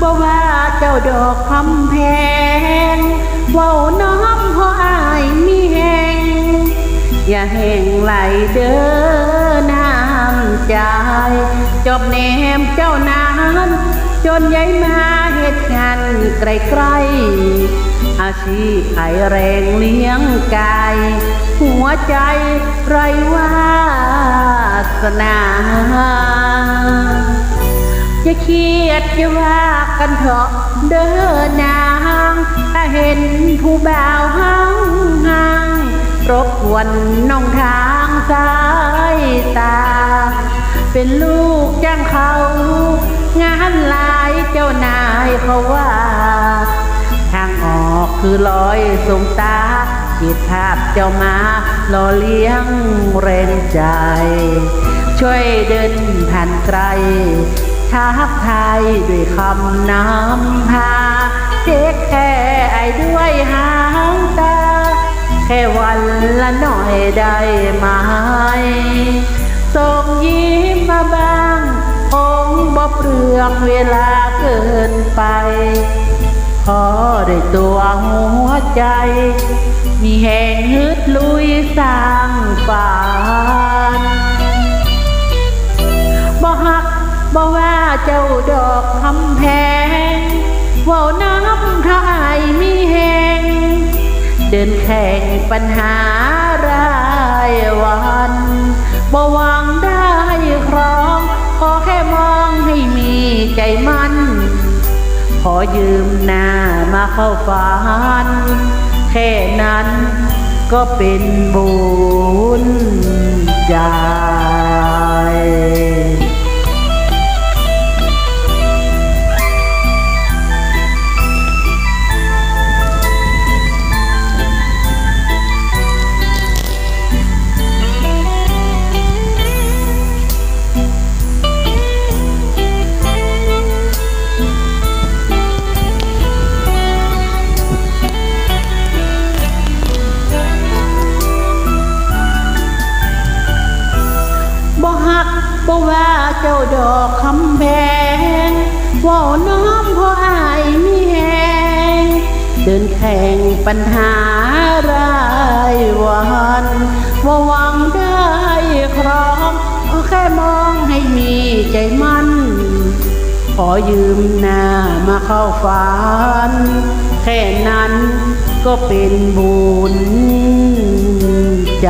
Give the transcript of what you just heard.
บ่ว่าเจ้าดอกคำแพงเว้าน้ำเพราะอายมีแหงอย่าแห่งไหลเด้อน้ำใจ จบแนมเจ้านานจนย้ายมาเหตุงานไกลๆอาชีพไขแรงเลี้ยงกาย หัวใจไรวาสนา อย่าเครียดอย่าว่ากันเถอะเด้อนางถ้าเห็นผู้บ่าวห่างห่างรบกวนน้องทางสายตา เป็นลูกจ้างเขา งานหลายเจ้านายเขาว่า ทางออกคือลอยสงตาจิตภาพเจ้ามาหล่อเลี้ยงแรงใจ ช่วยเดินผ่านไกล ทักทายด้วยคำนำพาเช็คแค่ไอ้ด้วยหางตา แค่วันละหน่อยได้ไหมส่งยิ้มมาบ้างคงบ่เปลืองเวลาเกินไปพอได้ตัวหัวใจ มีแห่งฮึดลุยสร้างฝัน เจ้าดอกคำแพงว่าน้ำทายมีแหงเดินแข่งปัญหารายวันบ่หวังได้ครอง ขอแค่มองให้มีใจมันขอยืมหน้ามาเข้าฝัน แค่นั้นก็เป็นบุญใจ บ่ว่าเจ้าดอกคำแพงว่าน้อมพราะอายมีแหงเดินแข่งปัญหารายวันว่าหวังได้ครองก็แค่มองให้มีใจมั่น ขอยืมหน้ามาเข้าฝัน แค่นั้นก็เป็นบุญใจ